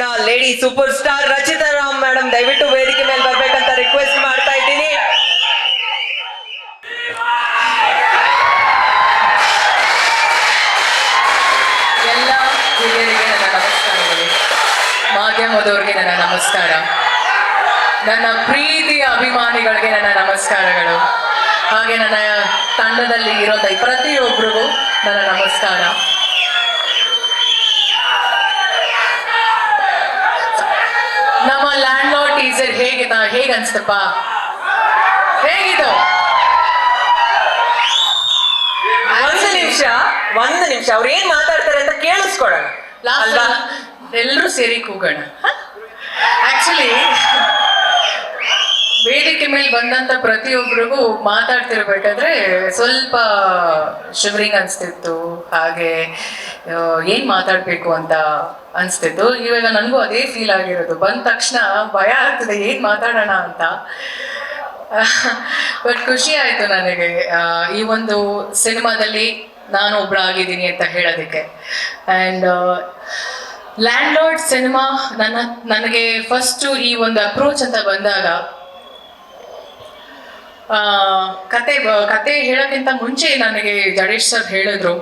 ನ lady superstar Rachita Ram madam ದಯವಿಟ್ಟು ವೇದಿಕೆ ಮೇಲೆ ಬರ್ಬೇಕಂತ ರಿಕ್ವೆಸ್ಟ್ ಮಾಡ್ತಾ ಇದ್ದೀನಿ. ಎಲ್ಲ ಹಿರಿಯರಿಗೆ ನನ್ನ ನಮಸ್ಕಾರಗಳು. ಮಾಧ್ಯಮದವ್ರಿಗೆ ನನ್ನ ನಮಸ್ಕಾರ. ನನ್ನ ಪ್ರೀತಿಯ ಅಭಿಮಾನಿಗಳಿಗೆ ನನ್ನ ನಮಸ್ಕಾರಗಳು. ಹಾಗೆ ನನ್ನ ತಂಡದಲ್ಲಿ ಇರೋಂಥ ಪ್ರತಿಯೊಬ್ಬರಿಗೂ ನನ್ನ ನಮಸ್ಕಾರ ನಮ್ಮ ಲ್ಯಾಂಡ್ ಲಾರ್ಡ್ ಟೀಸರ್ ಹೇಗೆ ಹೇಗೆ ಅನ್ಸ್ತಪ್ಪ ಹೇಗಿದು ಒಂದು ನಿಮಿಷ ಒಂದು ನಿಮಿಷ ಅವ್ರು ಏನ್ ಮಾತಾಡ್ತಾರೆ ಅಂತ ಕೇಳಿಸ್ಕೊಡೋಣ ಅಲ್ವಾ? ಎಲ್ಲರೂ ಸೇರಿ ಕೂಗೋಣ. ಆಕ್ಚುಲಿ ವೇದಿಕೆ ಮೇಲೆ ಬಂದಂತ ಪ್ರತಿಯೊಬ್ಬರಿಗೂ ಮಾತಾಡ್ತಿರ್ಬೇಕಾದ್ರೆ ಸ್ವಲ್ಪ ಶಿವರಿಂಗ್ ಅನಿಸ್ತಿತ್ತು. ಹಾಗೆ ಏನ್ ಮಾತಾಡ್ಬೇಕು ಅಂತ ಅನಿಸ್ತಿತ್ತು. ಇವಾಗ ನನಗೂ ಅದೇ ಫೀಲ್ ಆಗಿರೋದು. ಬಂದ ತಕ್ಷಣ ಭಯ ಆಗ್ತದೆ, ಏನ್ ಮಾತಾಡೋಣ ಅಂತ. ಬಟ್ ಖುಷಿ ಆಯ್ತು ನನಗೆ. ಈ ಒಂದು ಸಿನಿಮಾದಲ್ಲಿ ನಾನು ಒಬ್ಬಳಾಗಿದ್ದೀನಿ ಅಂತ ಹೇಳೋದಕ್ಕೆ. ಆ್ಯಂಡ್ ಲ್ಯಾಂಡ್ ಲಾರ್ಡ್ ಸಿನಿಮಾ ನನ್ನ, ನನಗೆ ಫಸ್ಟು ಈ ಒಂದು ಅಪ್ರೋಚ್ ಅಂತ ಬಂದಾಗ ಕತೆ ಕತೆ ಹೇಳೋಕ್ಕಿಂತ ಮುಂಚೆ ನನಗೆ ಜಡೇಶ್ ಸರ್ ಹೇಳಿದ್ರು,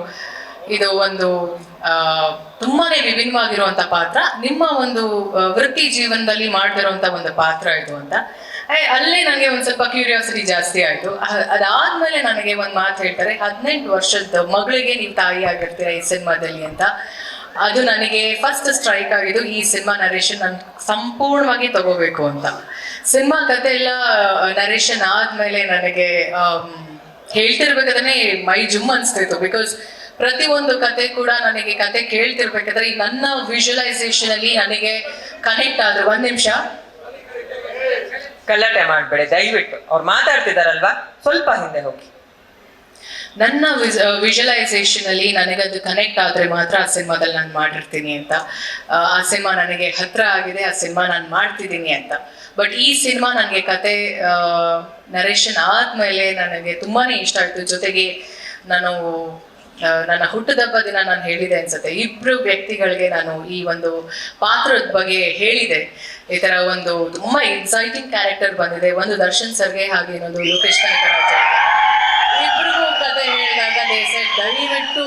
ಇದು ಒಂದು ತುಂಬಾನೇ ವಿಭಿನ್ನವಾಗಿರುವಂತ ಪಾತ್ರ, ನಿಮ್ಮ ಒಂದು ವೃತ್ತಿ ಜೀವನದಲ್ಲಿ ಮಾಡ್ತಿರುವಂತ ಒಂದು ಪಾತ್ರ ಇದು ಅಂತ. ಅಲ್ಲಿ ನನಗೆ ಒಂದು ಸ್ವಲ್ಪ ಕ್ಯೂರಿಯಾಸಿಟಿ ಜಾಸ್ತಿ ಆಯ್ತು. ಅದಾದ್ಮೇಲೆ ನನಗೆ ಒಂದು ಮಾತು ಹೇಳ್ತಾರೆ, ಹದಿನೆಂಟು ವರ್ಷದ ಮಗಳಿಗೆ ನೀವು ತಾಯಿ ಆಗಿರ್ತೀರಾ ಈ ಸಿನಿಮಾದಲ್ಲಿ ಅಂತ. ಅದು ನನಗೆ ಫಸ್ಟ್ ಸ್ಟ್ರೈಕ್ ಆಗಿದ್ದು ಈ ಸಿನಿಮಾ ನರೇಶನ್ ನಾನು ಸಂಪೂರ್ಣವಾಗಿ ತಗೋಬೇಕು ಅಂತ. ಸಿನಿಮಾ ಕತೆ ಎಲ್ಲ ನರೇಷನ್ ಆದ್ಮೇಲೆ ನನಗೆ ಹೇಳ್ತಿರ್ಬೇಕಾದ್ರೆ ಮೈ ಜುಮ್ ಅನ್ಸ್ತಿತ್ತು. ಬಿಕಾಸ್ ಪ್ರತಿ ಒಂದು ಕತೆ ಕೂಡ ನನಗೆ ಕತೆ ಕೇಳ್ತಿರ್ಬೇಕಾದ್ರೆ ಈ ನನ್ನ ವಿಜುವಲೈಸೇಷನ್ ಅಲ್ಲಿ ನನಗೆ ಕನೆಕ್ಟ್ ಆದ್ರು. ಒಂದ್ ನಿಮಿಷ. ಕಲ್ಲಟೆ ಮಾಡ್ಬೇಡಿ, ದಯವಿಟ್ಟು. ಅವ್ರು ಮಾತಾಡ್ತಿದಾರಲ್ವಾ ಸ್ವಲ್ಪ ಹಿಂದೆ ಹೋಗಿ. ನನ್ನ ವಿಜುವಲೈಸೇಷನ್ ಅಲ್ಲಿ ನನಗೆ ಅದು ಕನೆಕ್ಟ್ ಆದ್ರೆ ಮಾತ್ರ ಆ ಸಿನಿಮಾದಲ್ಲಿ ನಾನು ಮಾಡಿರ್ತೀನಿ ಅಂತ. ಆ, ಸಿನಿಮಾ ನನಗೆ ಹತ್ರ ಆಗಿದೆ ಆ ಸಿನಿಮಾ ನಾನು ಮಾಡ್ತಿದ್ದೀನಿ ಅಂತ. ಬಟ್ ಈ ಸಿನಿಮಾ ನನಗೆ ಕತೆ ನರೇಶನ್ ಆದ್ಮೇಲೆ ನನಗೆ ತುಂಬಾನೇ ಇಷ್ಟ ಆಯ್ತು. ಜೊತೆಗೆ ನಾನು ನನ್ನ ಹುಟ್ಟದಬ್ಬ ದಿನ ನಾನು ಹೇಳಿದೆ ಅನ್ಸುತ್ತೆ. ಇಬ್ರು ವ್ಯಕ್ತಿಗಳಿಗೆ ನಾನು ಈ ಒಂದು ಪಾತ್ರದ ಬಗ್ಗೆ ಹೇಳಿದೆ. ಈ ತರ ಒಂದು ತುಂಬಾ ಎಕ್ಸೈಟಿಂಗ್ ಕ್ಯಾರೆಕ್ಟರ್ ಬಂದಿದೆ. ಒಂದು ದರ್ಶನ್ ಸರ್ಗೆ ಹಾಗೆ ಇನ್ನೊಂದು ಲೋಕೇಶ್ ಕನಕರಾಜ್ ಕತೆ ಹೇಳಿದಾಗ ದೇಸೆ ದಯವಿಟ್ಟು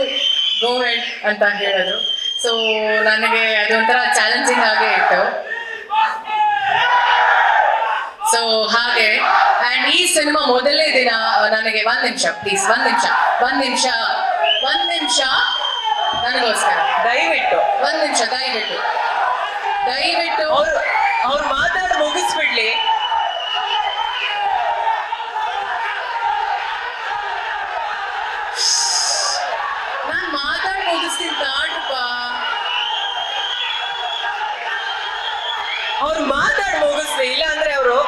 ಗೋ ಹೆಡ್ ಅಂತ ಹೇಳಿದ್ರು. ಸೊ ನನಗೆ ಅದೊಂಥರ ಚಾಲೆಂಜಿಂಗ್ ಆಗೇ ಇತ್ತು. ಸೊ ಹಾಗೆ ಆ್ಯಂಡ್ ಈ ಸಿನಿಮಾ ಮೊದಲೇ ದಿನ ನನಗೆ ಒಂದು ನಿಮಿಷ ಪ್ಲೀಸ್ ಒಂದು ನಿಮಿಷ ಒಂದು ನಿಮಿಷ ಒಂದು ನಿಮಿಷ ನನಗೋಸ್ಕರ. ದಯವಿಟ್ಟು. ಒಂದು ನಿಮಿಷ ದಯವಿಟ್ಟು. ದಯವಿಟ್ಟು. ಅವ್ರು ಅವ್ರು ಮಾತಾಡಿ ಮುಗಿಸ್ಬಿಡ್ಲಿ ನಾನ್ ಅವ್ರು ಮಾತಾಡಿ ಮುಗಿಸ್ಲಿ ಇಲ್ಲ ಅಂದ್ರೆ ಅವರು?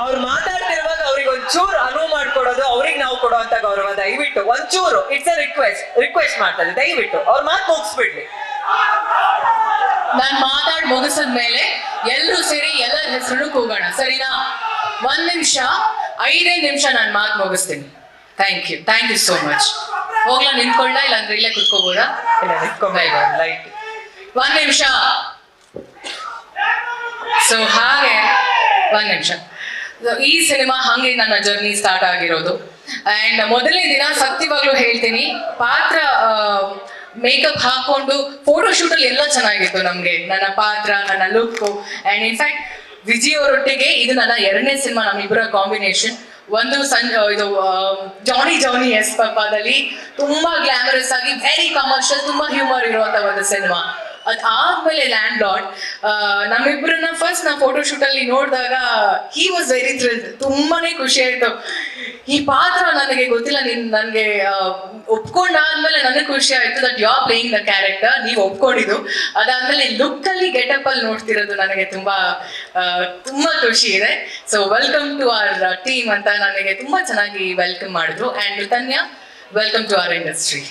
ಅವ್ರು ಮಾತಾಡ್ತಿರುವಾಗ ಅವ್ರಿಗೆ ಒಂಚೂರು ಅನುವು ಮಾಡ್ಕೊಡೋದು ಅವ್ರಿಗೆ ನಾವು ಕೊಡುವಂತ ಗೌರವ. ದಯವಿಟ್ಟು, ಒಂಚೂರು ಇಟ್ಸ್ ಅ ರಿಕ್ವೆಸ್ಟ್ ರಿಕ್ವೆಸ್ಟ್ ಮಾಡ್ತಾರೆ ದಯವಿಟ್ಟು, ಅವ್ರ ಮಾತು ಮುಗಿಸ್ಬಿಡ್ಲಿ. ನಾನ್ ಮಾತಾಡಿ ಮುಗಿಸಿದ್ಮೇಲೆ ಎಲ್ಲರೂ ಸೇರಿ ಎಲ್ಲರ ಹೆಸರು ಕೂಗೋಣ. ಸರಿನಾ? ಒಂದ್ ನಿಮಿಷ, ಐದೇ ನಿಮಿಷ ನಾನು ಮಾತು ಮುಗಿಸ್ತೀನಿ. Thank you thank you so much ಹೋಗ್ಲಾ, ನಿಂತ್ಕೊಳ್ಳ ಇಲ್ಲ ಅಂದ್ರೆ ಇಲ್ಲೇ ಕುತ್ಕೋಬೋದಾ ಲೈಟ್ ಒಂದ್ ನಿಮಿಷ. ಸೊ ಹಾಗೆ, ಒಂದ್ ನಿಮಿಷ. ಈ ಸಿನಿಮಾ ಹಂಗೆ ನನ್ನ ಜರ್ನಿ ಸ್ಟಾರ್ಟ್ ಆಗಿರೋದು. ಅಂಡ್ ಮೊದಲನೇ ದಿನ ಸತ್ಯವಾಗ್ಲೂ ಹೇಳ್ತೀನಿ. ಪಾತ್ರ ಮೇಕಪ್ ಹಾಕೊಂಡು ಫೋಟೋಶೂಟ್ ಅಲ್ಲಿ ಎಲ್ಲ ಚೆನ್ನಾಗಿತ್ತು ನಮ್ಗೆ. ನನ್ನ ಪಾತ್ರ, ನನ್ನ ಲುಕ್ ಅಂಡ್ ಇನ್ಫ್ಯಾಕ್ಟ್ ವಿಜಿ ಅವರೊಟ್ಟಿಗೆ ಇದು ನನ್ನ ಎರಡನೇ ಸಿನಿಮಾ ನಮ್ಮಿಬ್ಬರ ಕಾಂಬಿನೇಷನ್ ಒಂದು ಸನ್ ಇದು ಜಾನಿ ಜಾನಿ ಎಸ್ ಪಪ್ಪಾದಲ್ಲಿ ತುಂಬಾ ಗ್ಲಾಮರಸ್ ಆಗಿ ವೆರಿ ಕಮರ್ಷಿಯಲ್ ತುಂಬಾ ಹ್ಯೂಮರ್ ಇರುವಂತ ಒಂದು ಸಿನಿಮಾ ಅದಾದ್ಮೇಲೆ ಲ್ಯಾಂಡ್ ಲಾರ್ಡ್ ನಮ್ಮಿಬ್ಬರನ್ನ ಫಸ್ಟ್ ನಾ ಫೋಟೋ ಶೂಟ್ ಅಲ್ಲಿ ನೋಡಿದಾಗ ಹಿ ವಾಸ್ ವೆರಿ ಥ್ರಿಲ್ ತುಂಬಾನೇ ಖುಷಿ ಆಯ್ತು. ಈ ಪಾತ್ರ ನನಗೆ ಗೊತ್ತಿಲ್ಲ, ನಿನ್ ನನಗೆ ಒಪ್ಕೊಂಡಾದ್ಮೇಲೆ ನನಗೆ ಖುಷಿ ಆಯ್ತು that you are playing the character ನೀವು ಒಪ್ಕೊಂಡಿದ್ದು. ಅದಾದ್ಮೇಲೆ ಲುಕ್ ಅಲ್ಲಿ ಗೆಟಪ್ ಅಲ್ಲಿ ನೋಡ್ತಿರೋದು ನನಗೆ ತುಂಬಾ ತುಂಬಾ ಖುಷಿ ಇದೆ. So welcome to our team ಅಂತ ನನಗೆ ತುಂಬಾ ಚೆನ್ನಾಗಿ ವೆಲ್ಕಮ್ ಮಾಡಿದ್ರು. And Dhanya welcome to our industry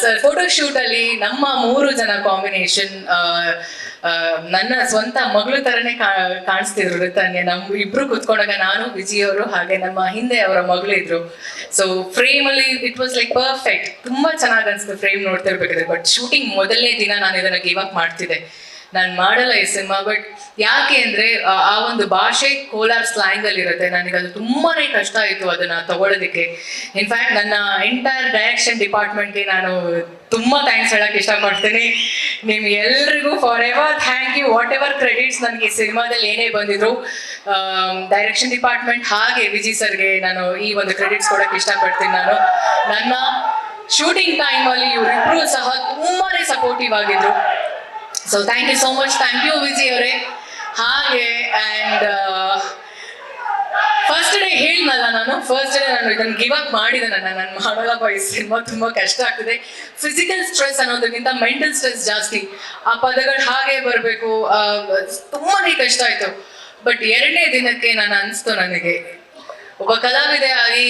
sir photo shoot ಅಲ್ಲಿ ನಮ್ಮ ಮೂರು ಜನ ಕಾಂಬಿನೇಷನ್ ನನ್ನ ಸ್ವಂತ ಮಗಳು ತರನೇ ಕಾಣಿಸ್ತಿದ್ರು ಋತನ್ಗೆ ನಮ್ ಇಬ್ರು ಕುತ್ಕೊಂಡಾಗ ನಾನು ವಿಜಯ್ ಹಾಗೆ ನಮ್ಮ ಹಿಂದೆ ಅವರ ಮಗಳು ಇದ್ರು. ಸೊ ಫ್ರೇಮ್ ಅಲ್ಲಿ ಇಟ್ ವಾಸ್ ಲೈಕ್ ಪರ್ಫೆಕ್ಟ್ ತುಂಬಾ ಚೆನ್ನಾಗಿ ಅನ್ಸುತ್ತೆ ಫ್ರೇಮ್ ನೋಡ್ತಿರ್ಬೇಕಾದ್ರೆ. ಬಟ್ ಶೂಟಿಂಗ್ ಮೊದಲನೇ ದಿನ ನಾನು ಇದನ್ನ ಗಿವ್ ಅಪ್ ಮಾಡ್ತಿದ್ದೆ. ನಾನು ಮಾಡಲ್ಲ ಈ ಸಿನಿಮಾ ಬಟ್ ಯಾಕೆ ಅಂದರೆ, ಆ ಒಂದು ಭಾಷೆ ಕೋಲಾರ್ ಸ್ಲ್ಯಾಂಗಲ್ಲಿ ಇರುತ್ತೆ ನನಗೆ ಅದು ತುಂಬಾನೇ ಕಷ್ಟ ಆಯಿತು ಅದನ್ನ ತಗೊಳ್ಳೋದಕ್ಕೆ ಇನ್ಫ್ಯಾಕ್ಟ್ ನನ್ನ ಎಂಟೈರ್ ಡೈರೆಕ್ಷನ್ ಡಿಪಾರ್ಟ್ಮೆಂಟ್ಗೆ ನಾನು ತುಂಬಾ ಥ್ಯಾಂಕ್ಸ್ ಹೇಳಕ್ ಇಷ್ಟಪಡ್ತೀನಿ ನಿಮ್ ಎಲ್ರಿಗೂ forever thank you whatever credits ನನಗೆ ಈ ಸಿನಿಮಾದಲ್ಲಿ ಏನೇ ಬಂದಿದ್ರು ಡೈರೆಕ್ಷನ್ ಡಿಪಾರ್ಟ್ಮೆಂಟ್ ಹಾಗೆ ವಿಜಿ ಸರ್ಗೆ ನಾನು ಈ ಒಂದು ಕ್ರೆಡಿಟ್ಸ್ ಕೊಡಕ್ ಇಷ್ಟಪಡ್ತೀನಿ ನಾನು. ನನ್ನ ಶೂಟಿಂಗ್ ಟೈಮಲ್ಲಿ ಇವರಿಬ್ರು ಸಹ ತುಂಬಾನೇ ಸಪೋರ್ಟಿವ್ ಆಗಿದ್ರು. So thank you so much thank you Vijay ಅವರೇ ಹಾಗೆ ಆ್ಯಂಡ್ ಫಸ್ಟ್ ಡೇ ಹೇಳಿದ್ನಲ್ಲ ನಾನು. ಫಸ್ಟ್ ಡೇ ನಾನು ಇದನ್ನು ಗಿವ್ ಅಪ್ ಮಾಡಿದೆ ನನ್ನ ನಾನು ಮಾಡೋಲ್ಲ ಈ ಸಿನಿಮಾ ತುಂಬಾ ಕಷ್ಟ ಆಗ್ತದೆ. ಫಿಸಿಕಲ್ ಸ್ಟ್ರೆಸ್ ಅನ್ನೋದಕ್ಕಿಂತ ಮೆಂಟಲ್ ಸ್ಟ್ರೆಸ್ ಜಾಸ್ತಿ. ಆ ಪದಗಳು ಹಾಗೆ ಬರಬೇಕು. ತುಂಬಾನೇ ಕಷ್ಟ ಆಯ್ತು. ಬಟ್ ಎರಡನೇ ದಿನಕ್ಕೆ ನಾನು ಅನಿಸ್ತು ನನಗೆ. ಒಬ್ಬ ಕಲಾವಿದೆ ಆಗಿ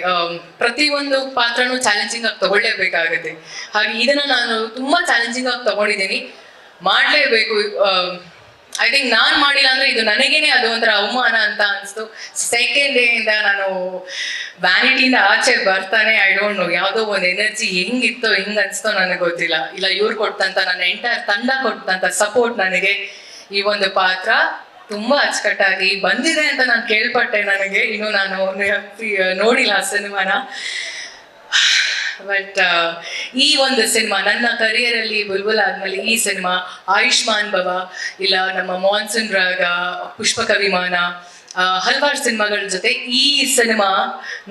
ಆಮ್, ಪ್ರತಿಯೊಂದು ಪಾತ್ರನೂ ಚಾಲೆಂಜಿಂಗ್ ಆಗಿ ತಗೊಳ್ಳೇಬೇಕಾಗುತ್ತೆ. ಹಾಗೆ ಇದನ್ನ ನಾನು ತುಂಬಾ ಚಾಲೆಂಜಿಂಗ್ ಆಗಿ ತಗೊಂಡಿದ್ದೀನಿ. ಮಾಡಲೇಬೇಕು. ಐ ಥಿಂಕ್ ನಾನು ಮಾಡಿಲ್ಲ ಅಂದರೆ ಇದು ನನಗೇನೆ ಅದು ಒಂಥರ ಅವಮಾನ ಅಂತ ಅನಿಸ್ತು. ಸೆಕೆಂಡ್ ಡೇ ಇಂದ ನಾನು ವ್ಯಾನಿಟಿಯಿಂದ ಆಚೆ ಬರ್ತಾನೆ ಐ ಡೋಂಟ್ ನೋ ಯಾವುದೋ ಒಂದು ಎನರ್ಜಿ ಹೆಂಗಿತ್ತೋ, ಹೆಂಗೆ ಅನಿಸ್ತೋ ನನಗೆ ಗೊತ್ತಿಲ್ಲ. ಇಲ್ಲ, ಇವ್ರು ಕೊಟ್ಟಂತ, ನನ್ನ ಎಂಟೈರ್ ತಂಡ ಕೊಟ್ಟಂತ ಸಪೋರ್ಟ್ ನನಗೆ ಈ ಒಂದು ಪಾತ್ರ ತುಂಬಾ ಅಚ್ಚುಕಟ್ಟಾಗಿ ಬಂದಿದೆ ಅಂತ ನಾನು ಕೇಳ್ಪಟ್ಟೆ ನನಗೆ. ಇನ್ನು ನಾನು ನೋಡಿಲ್ಲ ಆ ಸಿನಿಮಾನ. ಬಟ್ ಈ ಒಂದು ಸಿನಿಮಾ ನನ್ನ ಕರಿಯರಲ್ಲಿ ಬುಲ್ಬುಲ್ ಆದಮೇಲೆ ಈ ಸಿನಿಮಾ ಆಯುಷ್ಮಾನ್ ಭವ, ಇಲ್ಲ ನಮ್ಮ ಮಾನ್ಸೂನ್ ರಾಗ ಪುಷ್ಪಕ ವಿಮಾನ ಹಲವಾರು ಸಿನಿಮಾಗಳ ಜೊತೆ ಈ ಸಿನಿಮಾ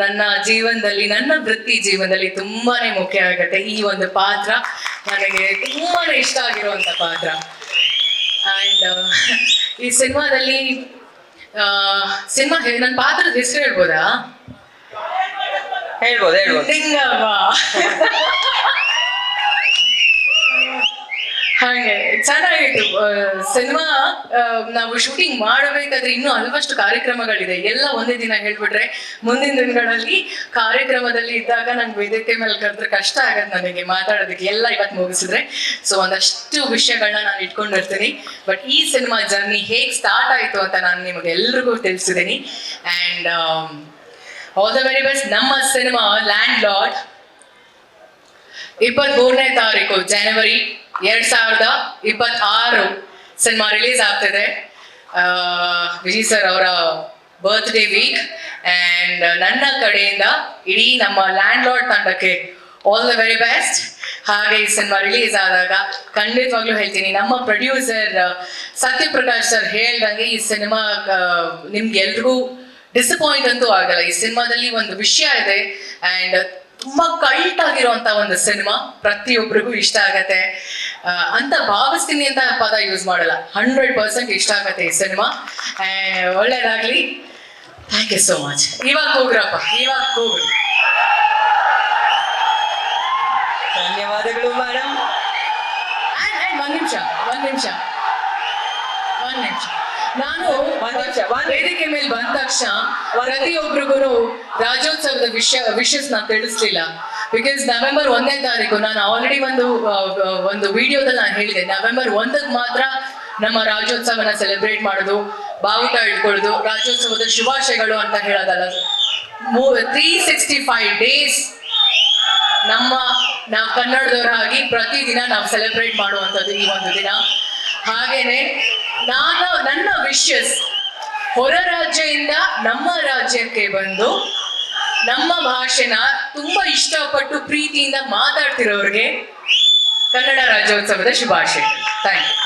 ನನ್ನ ಜೀವನದಲ್ಲಿ, ನನ್ನ ವೃತ್ತಿ ಜೀವನದಲ್ಲಿ ತುಂಬಾನೇ ಮುಖ್ಯ ಆಗುತ್ತೆ. ಈ ಒಂದು ಪಾತ್ರ ನನಗೆ ತುಂಬಾನೇ ಇಷ್ಟ ಆಗಿರುವಂತ ಪಾತ್ರ. ಅಂಡ್ ಈ ಸಿನಿಮಾದಲ್ಲಿ ಸಿನಿಮಾ ನನ್ನ ಪಾತ್ರದ ಹೆಸರು ಹೇಳ್ಬೋದಾ? ಹೇಳ್ಬೋದು ಹೇಳ್ಬೋದು. ಲಿಂಗವ್ವ ಹಾಗೆ, ಚೆನ್ನಾಗಿತ್ತು. ಸಿನಿಮಾ ನಾವು ಶೂಟಿಂಗ್ ಮಾಡಬೇಕಾದ್ರೆ ಇನ್ನೂ ಹಲವಷ್ಟು ಕಾರ್ಯಕ್ರಮಗಳಿದೆ. ಎಲ್ಲ ಒಂದೇ ದಿನ ಹೇಳ್ಬಿಟ್ರೆ, ಮುಂದಿನ ದಿನಗಳಲ್ಲಿ ಕಾರ್ಯಕ್ರಮದಲ್ಲಿ ಇದ್ದಾಗ ನಂಗೆ ವೇದಿಕೆ ಮೇಲೆ ಕರೆದ್ರೆ ಕಷ್ಟ ಆಗತ್ತೆ ನನಗೆ ಮಾತಾಡೋದಕ್ಕೆ. ಎಲ್ಲ ಇವತ್ತು ಮುಗಿಸಿದ್ರೆ. ಸೊ ಒಂದಷ್ಟು ವಿಷಯಗಳನ್ನ ನಾನು ಇಟ್ಕೊಂಡಿರ್ತೀನಿ. ಬಟ್ ಈ ಸಿನಿಮಾ ಜರ್ನಿ ಹೇಗೆ ಸ್ಟಾರ್ಟ್ ಆಯಿತು ಅಂತ ನಾನು ನಿಮಗೆ ಎಲ್ರಿಗೂ ತಿಳಿಸಿದ್ದೀನಿ. And all the very best ನಮ್ಮ ಸಿನಿಮಾ ಲ್ಯಾಂಡ್ ಲಾರ್ಡ್ ಇಪ್ಪತ್ತ್ ಮೂರನೇ ತಾರೀಕು ಜನವರಿ ಎರಡ್ ಸಾವಿರದ ಇಪ್ಪತ್ತಾರು ಸಿನಿಮಾ ರಿಲೀಸ್ ಆಗ್ತಿದೆ. ವಿಜಯ್ ಸರ್ ಅವರ ಬರ್ತ್ಡೇ ವೀಕ್ ಅಂಡ್ ನನ್ನ ಕಡೆಯಿಂದ ಇಡೀ ನಮ್ಮ ಲ್ಯಾಂಡ್ ಲಾರ್ಡ್ ತಂಡಕ್ಕೆ ಆಲ್ ದ ವೆರಿ ಬೆಸ್ಟ್ ಹಾಗೆ ಈ ಸಿನಿಮಾ ರಿಲೀಸ್ ಆದಾಗ ಖಂಡಿತವಾಗ್ಲೂ ಹೇಳ್ತೀನಿ, ನಮ್ಮ ಪ್ರೊಡ್ಯೂಸರ್ ಸತ್ಯಪ್ರಕಾಶ್ ಸರ್ ಹೇಳ್ದಂಗೆ ಈ ಸಿನಿಮಾ ನಿಮ್ಗೆ ಎಲ್ರಿಗೂ ಡಿಸಪಾಯಿಂಟ್ ಅಂತೂ ಆಗಲ್ಲ. ಈ ಸಿನಿಮಾದಲ್ಲಿ ಒಂದು ವಿಷಯ ಇದೆ. ಅಂಡ್ ತುಂಬಾ ಕಲ್ಟ್ ಆಗಿರುವಂತ ಒಂದು ಸಿನಿಮಾ ಪ್ರತಿಯೊಬ್ಬರಿಗೂ ಇಷ್ಟ ಆಗತ್ತೆ. ಅಂತ ಭಾವಿಸ್ತೀನಿ ಅಂತ ಪದ ಯೂಸ್ ಮಾಡಲ್ಲ. ಹಂಡ್ರೆಡ್ ಪರ್ಸೆಂಟ್ ಇಷ್ಟ ಆಗತ್ತೆ ಈ ಸಿನಿಮಾ. ಒಳ್ಳೇದಾಗ್ಲಿ. ಥ್ಯಾಂಕ್ ಯು ಸೋ ಮಚ್ ಇವಾಗ ಹೋಗ್ರಪ್ಪ. ಇವಾಗ ಹೋಗ್ರಿ. ಧನ್ಯವಾದಗಳು ಮೇಡಮ್ ಒಂದ್ ನಿಮಿಷ ಒಂದ್ ನಿಮಿಷ ಒಂದ್ ನಿಮಿಷ. ನಾನು ವೇದಿಕೆ ಮೇಲೆ ಬಂದ ತಕ್ಷಣ ಪ್ರತಿಯೊಬ್ಬರಿಗೂ ರಾಜ್ಯೋತ್ಸವದ ವಿಷಯ ವಿಷಸ್ ನಾನು ತಿಳಿಸ್ಲಿಲ್ಲ. ಬಿಕಾಸ್ ನವೆಂಬರ್ ಒಂದನೇ ತಾರೀಕು ನಾನು ಆಲ್ರೆಡಿ ಒಂದು ಒಂದು ವಿಡಿಯೋದಲ್ಲಿ ನಾನು ಹೇಳಿದೆ. ನವೆಂಬರ್ ಒಂದಕ್ಕೆ ಮಾತ್ರ ನಮ್ಮ ರಾಜ್ಯೋತ್ಸವನ ಸೆಲೆಬ್ರೇಟ್ ಮಾಡೋದು ಬಾವುಟ ಇಟ್ಕೊಳ್ಳೋದು ರಾಜ್ಯೋತ್ಸವದ ಶುಭಾಶಯಗಳು ಅಂತ ಹೇಳೋದಲ್ಲ. ತ್ರೀ ಸಿಕ್ಸ್ಟಿ ಫೈವ್ ಡೇಸ್ ನಮ್ಮ ನಾವು ಕನ್ನಡದವರಾಗಿ ಪ್ರತಿದಿನ ನಾವು ಸೆಲೆಬ್ರೇಟ್ ಮಾಡುವಂಥದ್ದು ಈ ಒಂದು ದಿನ. ಹಾಗೇನೆ ನಾನು ನನ್ನ ವಿಶಸ್ ಹೊರ ರಾಜ್ಯದಿಂದ ನಮ್ಮ ರಾಜ್ಯಕ್ಕೆ ಬಂದು ನಮ್ಮ ಭಾಷೆನ ತುಂಬಾ ಇಷ್ಟಪಟ್ಟು ಪ್ರೀತಿಯಿಂದ ಮಾತಾಡ್ತಿರೋರಿಗೆ ಕನ್ನಡ ರಾಜ್ಯೋತ್ಸವದ ಶುಭಾಶಯ ಥ್ಯಾಂಕ್ ಯು